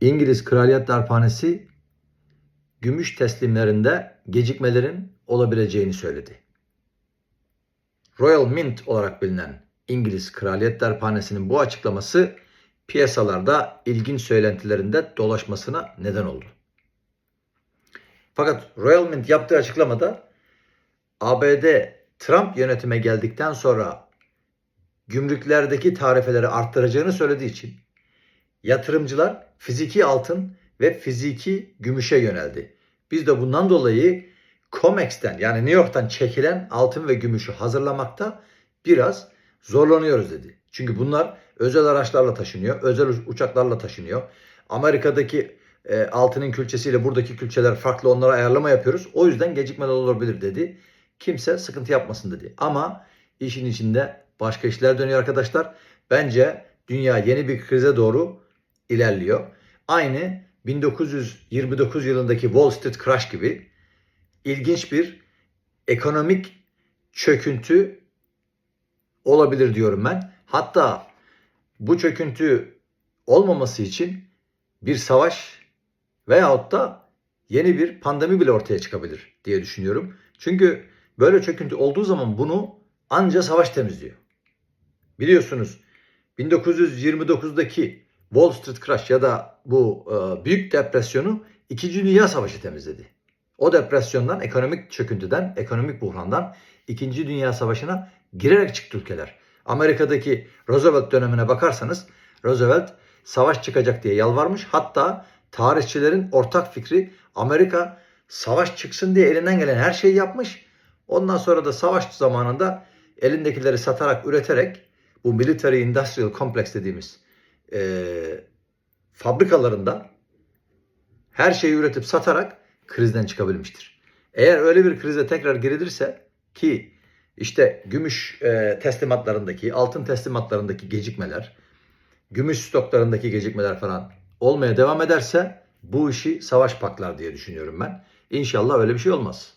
İngiliz Kraliyet Darphanesi gümüş teslimlerinde gecikmelerin olabileceğini söyledi. Royal Mint olarak bilinen İngiliz Kraliyet Darphanesi'nin bu açıklaması piyasalarda ilginç söylentilerinde dolaşmasına neden oldu. Fakat Royal Mint yaptığı açıklamada ABD Trump yönetime geldikten sonra gümrüklerdeki tarifeleri arttıracağını söylediği için yatırımcılar fiziki altın ve fiziki gümüşe yöneldi. Biz de bundan dolayı COMEX'ten yani New York'tan çekilen altın ve gümüşü hazırlamakta biraz zorlanıyoruz dedi. Çünkü bunlar özel araçlarla taşınıyor, özel uçaklarla taşınıyor. Amerika'daki e, altının külçesiyle buradaki külçeler farklı onlara ayarlama yapıyoruz. O yüzden gecikmeler olabilir dedi. Kimse sıkıntı yapmasın dedi. Ama işin içinde başka işler dönüyor arkadaşlar. Bence dünya yeni bir krize doğru ilerliyor. Aynı 1929 yılındaki Wall Street Crash gibi ilginç bir ekonomik çöküntü olabilir diyorum ben. Hatta bu çöküntü olmaması için bir savaş veyahut da yeni bir pandemi bile ortaya çıkabilir diye düşünüyorum. Çünkü böyle çöküntü olduğu zaman bunu anca savaş temizliyor. Biliyorsunuz 1929'daki Wall Street Crash ya da bu e, büyük depresyonu 2. Dünya Savaşı temizledi. O depresyondan, ekonomik çöküntüden, ekonomik buhrandan 2. Dünya Savaşı'na girerek çıktı ülkeler. Amerika'daki Roosevelt dönemine bakarsanız Roosevelt savaş çıkacak diye yalvarmış. Hatta tarihçilerin ortak fikri Amerika savaş çıksın diye elinden gelen her şeyi yapmış. Ondan sonra da savaş zamanında elindekileri satarak, üreterek bu military industrial complex dediğimiz e, fabrikalarında her şeyi üretip satarak krizden çıkabilmiştir. Eğer öyle bir krize tekrar girilirse ki işte gümüş e, teslimatlarındaki, altın teslimatlarındaki gecikmeler, gümüş stoklarındaki gecikmeler falan olmaya devam ederse bu işi savaş paklar diye düşünüyorum ben. İnşallah öyle bir şey olmaz.